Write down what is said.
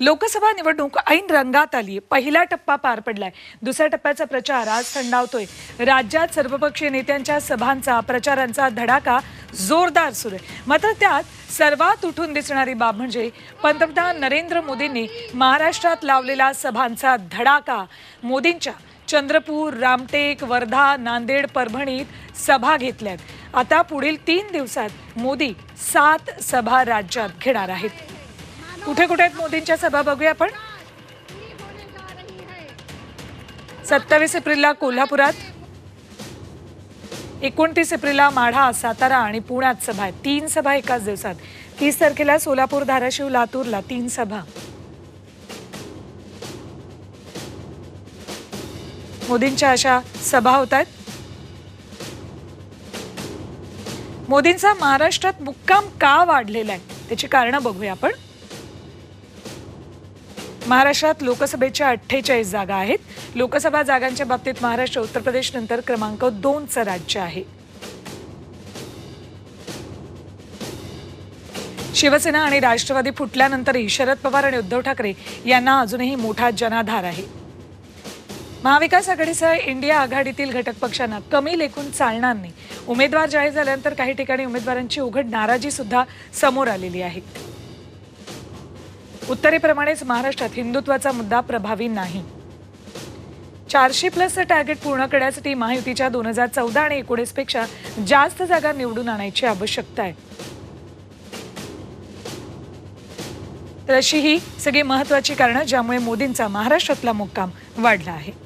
लोकसभा निवडणूक ऐन रंगात आली पहिला टप्पा पार पडलाय. दुसऱ्या टप्प्याचा प्रचार आज थंडावतोय. राज्यात सर्वपक्षीय नेत्यांच्या सभांचा प्रचारांचा धडाका जोरदार सुरू आहे. मात्र त्यात सर्वात उठून दिसणारी बाब म्हणजे पंतप्रधान नरेंद्र मोदींनी महाराष्ट्रात लावलेला सभांचा धडाका. मोदींच्या चंद्रपूर रामटेक वर्धा नांदेड परभणीत सभा घेतल्यात. आता पुढील तीन दिवसात मोदी सात सभा राज्यात घेणार आहेत. कुठे कुठे आहेत मोदींच्या सभा बघूया आपण? सत्तावीस एप्रिलला कोल्हापुरात एकोणतीस एप्रिलला माढा सातारा आणि पुण्यात सभा आहेत. तीन सभा एकाच दिवसात. तीस तारखेला सोलापूर धाराशिव लातूरला तीन सभा. मोदींच्या अशा सभा होत आहेत. मोदींचा महाराष्ट्रात मुक्काम का वाढलेला आहे? त्याची कारणं बघूया आपण. महाराष्ट्रात लोकसभेच्या अठ्ठेचाळीस जागा आहेत. लोकसभा जागांच्या बाबतीत महाराष्ट्र उत्तर प्रदेश नंतर क्रमांक दोनचं राज्य आहे. शिवसेना आणि राष्ट्रवादी फुटल्यानंतरही शरद पवार आणि उद्धव ठाकरे यांना अजूनही मोठा जनाधार आहे. महाविकास आघाडीसह इंडिया आघाडीतील घटक पक्षांना कमी लेखून चालणार नाही. उमेदवार जाहीर झाल्यानंतर काही ठिकाणी उमेदवारांची उघड नाराजी सुद्धा समोर आलेली आहे. उत्तरेप्रमाणेच महाराष्ट्रात हिंदुत्वाचा मुद्दा प्रभावी नाही. चारशे प्लसचं टार्गेट पूर्ण करण्यासाठी महायुतीच्या दोन हजार चौदा आणि एकोणीसपेक्षा जास्त जागा निवडून आणायची आवश्यकता आहे. तर अशी ही सगळी महत्वाची कारणं ज्यामुळे मोदींचा महाराष्ट्रातला मुक्काम वाढला आहे.